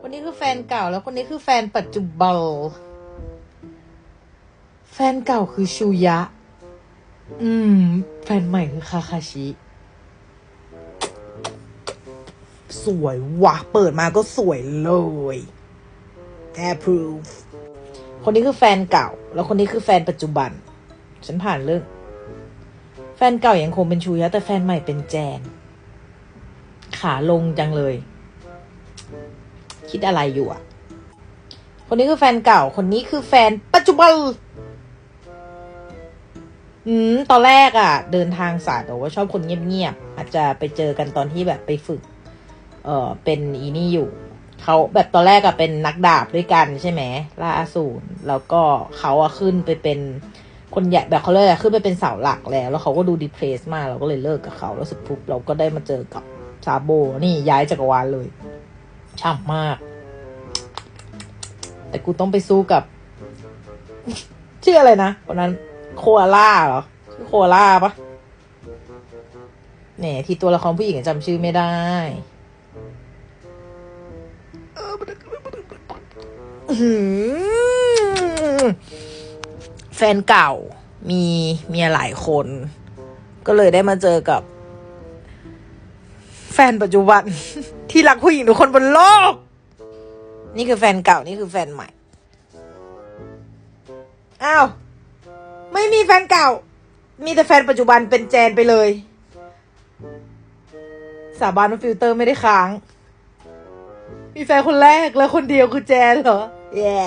คนนี้คือแฟนเก่าแล้วคนนี้คือแฟนปัจจุบัน แฟนเก่าคือชูยะ อืม แฟนใหม่คือคาคาชิ สวยวะเปิดมาก็สวยเลย approve คนนี้คือแฟนเก่า แล้วคนนี้คือแฟนปัจจุบัน ฉันผ่านเรื่อง แฟนเก่ายังคงเป็นชูยะแต่แฟนใหม่เป็นแจน ขาลงจังเลย คิดอะไรอยู่อะคนนี้คือแฟนเก่า คนนี้คือแฟนปัจจุบัน อืม ตอนแรกอะ่ะเดินทางสายแต่ว่าชอบคนเงียบๆ อาจจะไปเจอกันตอนที่แบบไปฝึก เออเป็นอีนี่อยู่ เขาแบบตอนแรกอะเป็นนักดาบด้วยกันใช่ไหมล่าอสูรแล้วก็เขาอะขึ้นไปเป็นคนใหญ่แบบเขาเลยอะขึ้นไปเป็นเสาหลักแล้ว แล้วเขาก็ดูดีเพรสมากเราก็เลยเลิกกับเขา แล้วสุดปุ๊บเราก็ได้มาเจอกับซาโบนี่ย้ายจักรวาลเลย ช่ำมาก แต่กูต้องไปสู้กับ ชื่ออะไรนะคนนั้น โคอาล่าเหรอชื่อโคอาล่าปะเนี่ยที่ตัวละครผู้หญิงจำชื่อไม่ได้แฟนเก่ามีเมียหลายคน ก็เลยได้มาเจอกับ แฟนปัจจุบัน ที่รักผู้หญิงทุกคนบนโลก นี่คือแฟนเก่านี่คือแฟนใหม่ อ้าว ไม่มีแฟนเก่า มีแต่แฟนปัจจุบันเป็นแจนไปเลย สาบานว่าฟิลเตอร์ไม่ได้ค้าง มีแฟนคนแรกแล้วคนเดียวคือแจนเหรอ แย่